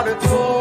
water tour.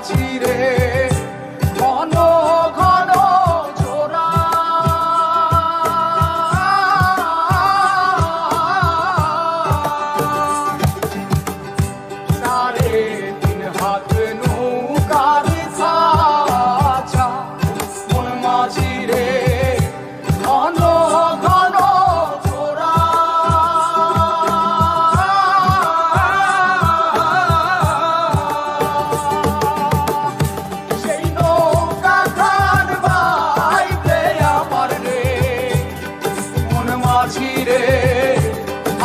চিরে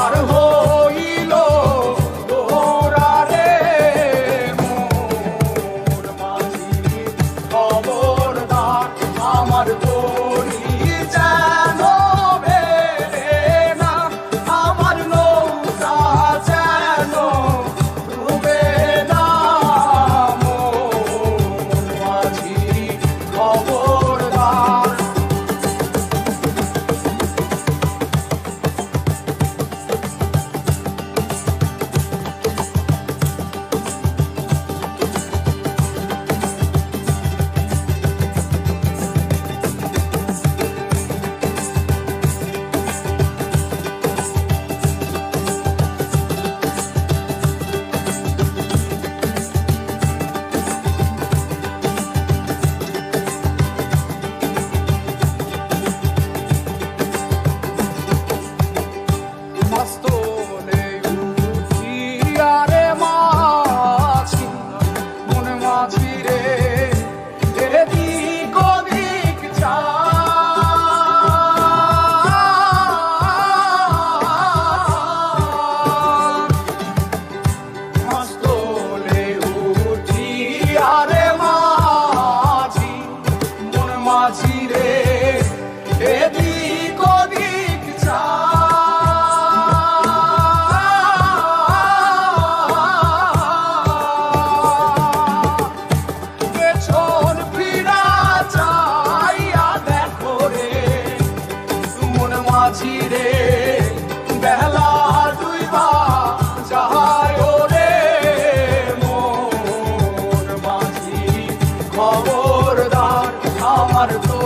আর হো চিরে বেলা দুইবা যাহায় রে মোর মাঝি খবরদার আমার তো